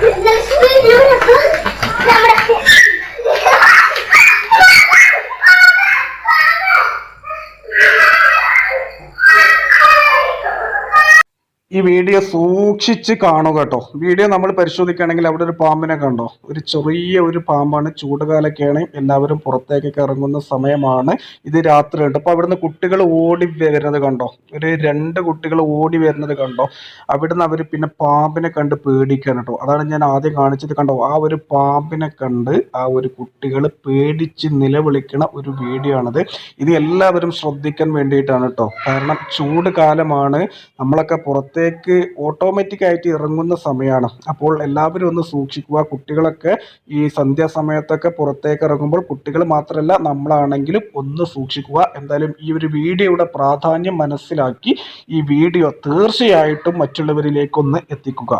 Let's do. ഈ video സൂക്ഷിച്ച് കാണുക കേട്ടോ. വീഡിയോ നമ്മൾ പരിശോധിക്കുകയാണെങ്കിൽ അവിടെ ഒരു പാമ്പിനെ കണ്ടോ? ഒരു ചെറിയ ഒരു പാമ്പാണ്. ചൂടുകാലൊക്കെയാണ്. എല്ലാവരും പുറത്തേക്കൊക്കെ ഇറങ്ങുന്ന സമയമാണ്. ഇത് രാത്രിയുണ്ട്. അപ്പോൾ അവിടുന്ന് കുട്ടികൾ ഓടി വരുന്നത് കണ്ടോ? ഒരു രണ്ട് കുട്ടികൾ ഓടി വരുന്നത് കണ്ടോ? അവിടുന്ന് അവർ പിന്നെ പാമ്പിനെ കണ്ട് പേടിക്കാണ് കേട്ടോ. അതാണ് ഞാൻ ആദ്യം കാണിച്ചത് കണ്ടോ? ആ ഒരു പാമ്പിനെ കണ്ട് ആ ഒരു കുട്ടികൾ പേടിച്ച് നിലവിളിക്കണ ഒരു വീഡിയോ ആണത്. ഇത് എല്ലാവരും ശ്രദ്ധിക്കാൻ വേണ്ടിയിട്ടാണ് കേട്ടോ. കാരണം ചൂട് കാലമാണ് നമ്മളൊക്കെ പുറത്തേക്ക് ഓട്ടോമാറ്റിക് ആയിട്ട് ഇറങ്ങുന്ന സമയമാണ് അപ്പോൾ എല്ലാവരും ഒന്ന് സൂക്ഷിക്കുക. കുട്ടികളൊക്കെ ഈ സന്ധ്യാസമയത്തൊക്കെ പുറത്തേക്ക് ഇറങ്ങുമ്പോൾ കുട്ടികൾ മാത്രമല്ല നമ്മളാണെങ്കിലും ഒന്ന് സൂക്ഷിക്കുക. എന്തായാലും ഈ ഒരു വീഡിയോയുടെ പ്രാധാന്യം മനസ്സിലാക്കി ഈ വീഡിയോ തീർച്ചയായിട്ടും മറ്റുള്ളവരിലേക്കൊന്ന് എത്തിക്കുക.